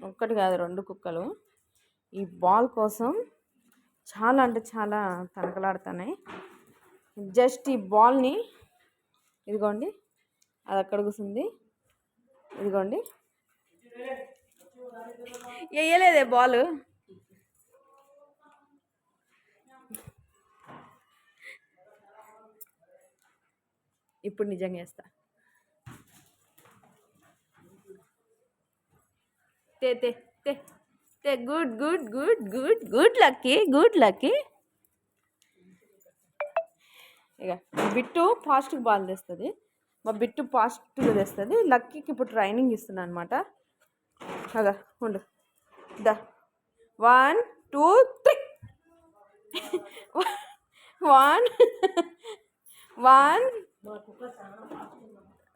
ఒక్కటి కాదు రెండు కుక్కలు. ఈ బాల్ కోసం చాలా అంటే చాలా తనకలాడుతున్నాయి. జస్ట్ ఈ బాల్ని ఇదిగోండి అది అక్కడ కూర్చుంది. ఇదిగోండి. వేయలేదే బాల్. ఇప్పుడు నిజంగా వేస్తా. తే తే తే తే good good good good good Lucky good Lucky. ఇక బిట్టు ఫాస్ట్గా బాల్ తెస్తుంది. మా బిట్టు ఫాస్ట్గా తెస్తుంది. లక్కీకి ఇప్పుడు ట్రైనింగ్ ఇస్తున్నా అనమాట అదా ఉండు. దా. One two three. One one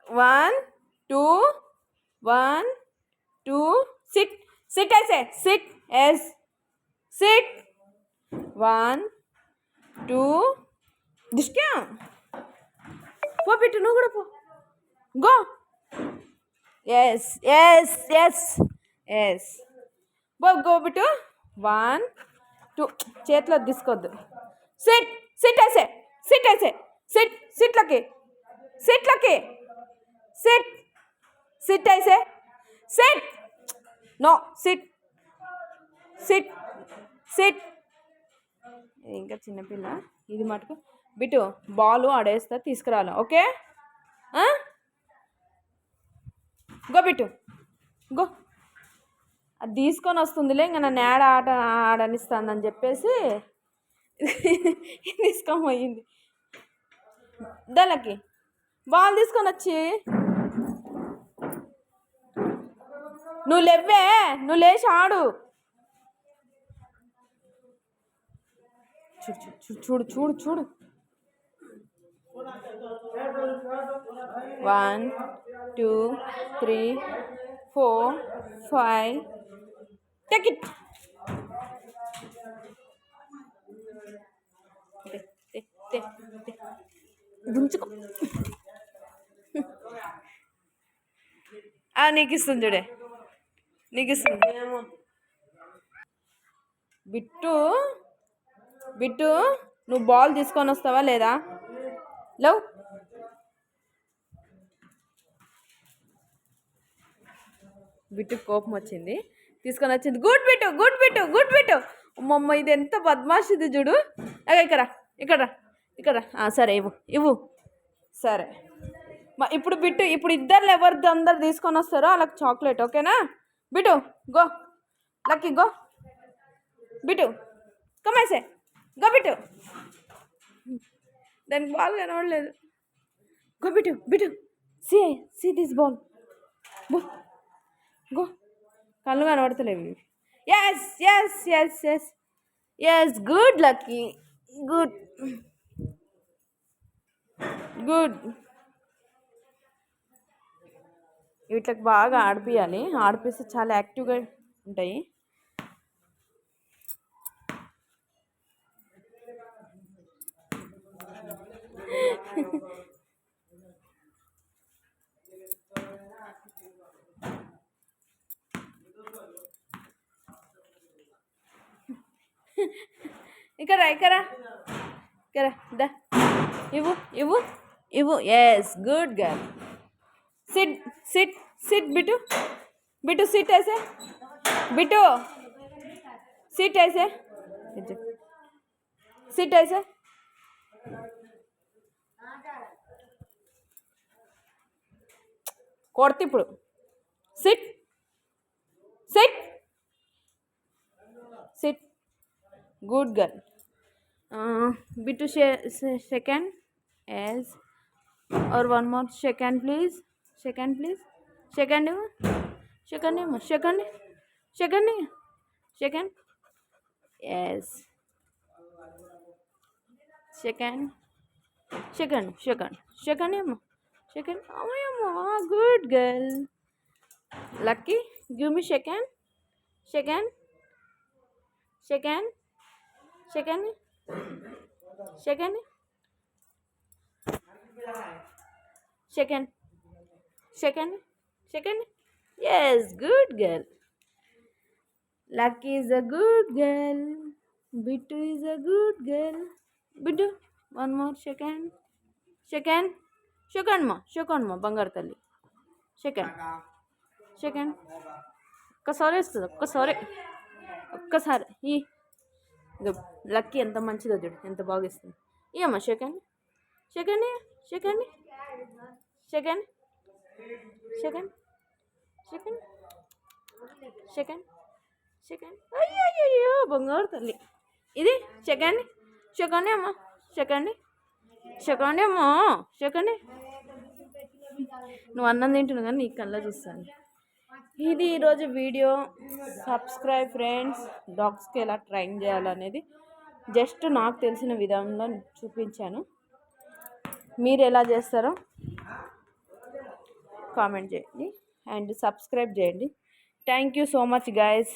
one two one two sit sit yes sit yes sit one two దిష్క్యా పో పెట్టు నువ్వు కూడా పో. Go yes yes yes yes బో గో బిట్టు వన్ టూ చేతిలో తీసుకోవద్దు సిట్ సిట్ వేసే సిట్ వేసే సిట్ సిట్లకి సిట్లకి సిట్ సిట్ వేసే sit no sit sit sit ఇంకా చిన్నపిల్ల ఇది మటుకు. బిటు బాల్ ఆడేస్తా తీసుకురాలి ఓకే? గో బిట్టు. గో. అది తీసుకొని వస్తుందిలే ఇంకా నన్ను యాడ ఆట ఆడనిస్తానని చెప్పేసి తీసుకోపోయింది దానికి బాల్ తీసుకొని వచ్చి. నువ్వు లేవే నువ్వు లేచి ఆడు. చూడు చూడు చూడు. చూడు one two three four five take it ఆ, నీకు ఇస్తుంది చూడే. నీకు బిట్టు బిట్టు నువ్వు బాల్ తీసుకొని వస్తావా లేదా? లవ్. బిట్టు కోపం వచ్చింది. తీసుకొని వచ్చింది. Good Bittu good Bittu good Bittu. అమ్మమ్మ ఇది ఎంత బద్మాషిది చూడు. అగ ఇక్కడ ఇక్కడ ఇక్కడ సరే ఇవ్వు ఇవ్వు. సరే. ఇప్పుడు బిట్టు ఇప్పుడు ఇద్దరు ఎవరిది అందరు తీసుకొని వస్తారో వాళ్ళకి చాక్లెట్ ఓకేనా? Bittu go Lucky go Bittu కమేసే go Bittu దానికి బాల్ కనబడలేదు go Bittu Bittu see see this ball go go కళ్ళు కనబడతలేవు yes yes yes yes yes good Lucky good good వీటికి బాగా ఆడిపియాలి. ఆడిపిస్తే చాలా యాక్టివ్గా ఉంటాయి. ఇక్కడ ఇక్కడ ఇక్కడ దా. ఇవ్వు ఇవ్వు ఇవ్వు. Yes good girl sit sit sit Bittu Bittu sit ऐसे बिटू सिट ऐसे सिट ऐसे కొడితే ఇప్పుడు sit sit sit good girl Bittu seconds और one more second please second please second second second second second yes second second second second अम्मा second अम्मा good girl Lucky give me second second second second second second second second yes good girl Lucky is a good girl Bittu is a good girl Bittu one more second second second మా second మా బంగారు తల్లి second second ఒక్కసారి వస్తుంది ఒక్కసారి ఒక్కసారి ఈ. Lucky ఎంత మంచిదో చూడు ఎంత బాగా ఇస్తుంది ఏమా second second second second Chicken. Chicken. Second Chicken. అయ్యో బంగారు తల్లి. ఇది సెకండ్ సెకండ్ అమ్మా. చెకండి సెకండ్ అమ్మా. సెకండ్ నువ్వు అన్నం తింటున్నావు కానీ నీ కళ్ళ చూస్తాను ఇది ఈరోజు వీడియో. సబ్స్క్రైబ్ ఫ్రెండ్స్ డాగ్స్కి ఎలా ట్రైన్ చేయాలనేది జస్ట్ నాకు తెలిసిన విధంలో చూపించాను. మీరు ఎలా చేస్తారో కామెంట్ చేయండి అండ్ సబ్స్క్రైబ్ చేయండి. Thank you so much guys